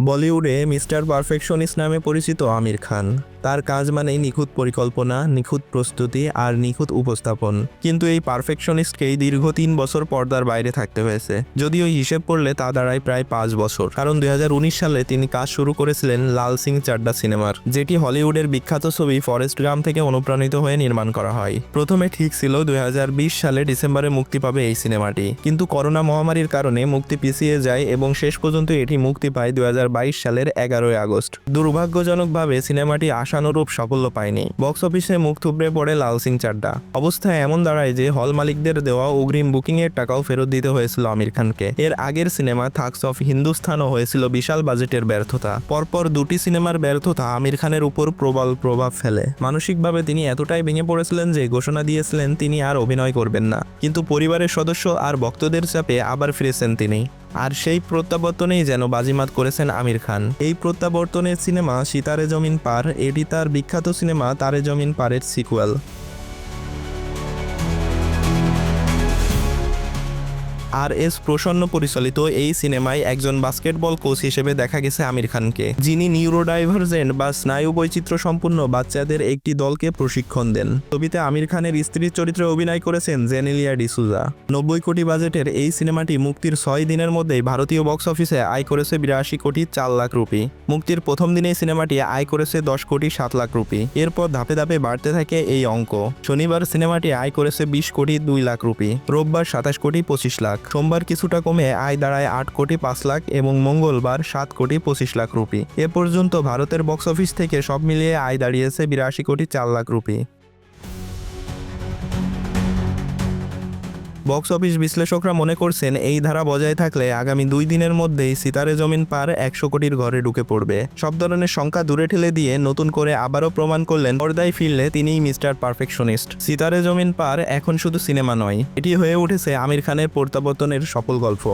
বলিউডে mister perfectionist নামে পরিচিত আমির খান। তার কাজ মানেই নিখুঁত পরিকল্পনা, নিখুঁত প্রস্তুতি আর নিখুঁত উপস্থাপন। কিন্তু এই পারফেকশনিস্টকেই দীর্ঘ তিন বছর পর্দার বাইরে থাকতে হয়েছে। যদিও হিসেব করলে তা দাঁড়ায় প্রায় পাঁচ বছর। কারণ দু হাজার উনিশ সালে তিনি কাজ শুরু করেছিলেন লাল সিং চাড্ডা সিনেমার, যেটি হলিউডের বিখ্যাত ছবি ফরেস্ট গ্রাম থেকে অনুপ্রাণিত হয়ে নির্মাণ করা হয়। প্রথমে ঠিক ছিল দুই হাজার বিশ সালে ডিসেম্বরে মুক্তি পাবে এই সিনেমাটি। কিন্তু করোনা মহামারীর কারণে মুক্তি পিছিয়ে যায় এবং শেষ পর্যন্ত এটি মুক্তি পায় দুই হাজার বাইশ সালের এগারোই আগস্ট। দুর্ভাগ্যজনকভাবে সিনেমাটি আশানুরূপ সাফল্য পায়নি। বক্স অফিসে মুখ থুবড়ে পড়ে লাল সিং চাড্ডা। অবস্থা এমন দাঁড়ায় যে হল মালিকদের দেওয়া অগ্রিম বুকিং এর টাকাও ফেরত দিতে হয়েছিল আমির খানকে। এর আগের সিনেমা থাকস অফ হিন্দুস্থানও হয়েছিল বিশাল বাজেটের ব্যর্থতা। পরপর দুটি সিনেমার ব্যর্থতা আমির খানের উপর প্রবল প্রভাব ফেলে। মানসিকভাবে তিনি এতটাই ভেঙে পড়েছিলেন যে ঘোষণা দিয়েছিলেন তিনি আর অভিনয় করবেন না। কিন্তু পরিবারের সদস্য আর ভক্তদের চাপে আবার ফিরেছেন তিনি। আর সেই প্রত্যাবর্তনেই যেন বাজিমাত করেছেন আমির খান। এই প্রত্যাবর্তনের সিনেমা সিতারে জমিন পার, এটি তার বিখ্যাত সিনেমা তারে জমিন পারের সিকুয়েল। আর এস প্রসন্ন পরিচালিত এই সিনেমায় একজন বাস্কেটবল কোচ হিসেবে দেখা গেছে আমির খানকে। যিনি নিউরোডাইভার্জেন্ট বা স্নায়ু বৈচিত্র্য সম্পূর্ণ বাচ্চাদের একটি দলকে প্রশিক্ষণ দেন। ছবিতে আমির খানের স্ত্রীর চরিত্রে অভিনয় করেছেন জেনেলিয়া ডিসুজা। নব্বই কোটি বাজেটের এই সিনেমাটি মুক্তির ছয় দিনের মধ্যেই ভারতীয় বক্স অফিসে আয় করেছে বিরাশি কোটি চার লাখ রুপি। মুক্তির প্রথম দিনেই সিনেমাটি আয় করেছে দশ কোটি সাত লাখ রুপি। এরপর ধাপে ধাপে বাড়তে থাকে এই অঙ্ক। শনিবার সিনেমাটি আয় করেছে বিশ কোটি দুই লাখ রুপি। রোববার সাতাশ কোটি পঁচিশ লাখ। সোমবার কিছুটা কমে আয় দাঁড়ায় আট কোটি পাঁচ লাখ এবং মঙ্গলবার সাত কোটি পঁচিশ লাখ রুপি। এ পর্যন্ত ভারতের বক্স অফিস থেকে সব মিলিয়ে আয় দাঁড়িয়েছে বিরাশি কোটি চার লাখ রুপি। বক্স অফিস বিশ্লেষকরা মনে করছেন, এই ধারা বজায় থাকলে আগামী দুই দিনের মধ্যেই সিতারে জমিন পার একশো কোটির ঘরে ঢুকে পড়বে। সব ধরনের শঙ্কা দূরে ঠেলে দিয়ে নতুন করে আবারও প্রমাণ করলেন, পর্দায় ফিরলে তিনিই মিস্টার পারফেকশনিস্ট। সিতারে জমিন পার এখন শুধু সিনেমা নয়, এটি হয়ে উঠেছে আমির খানের প্রত্যাবর্তনের সফল গল্প।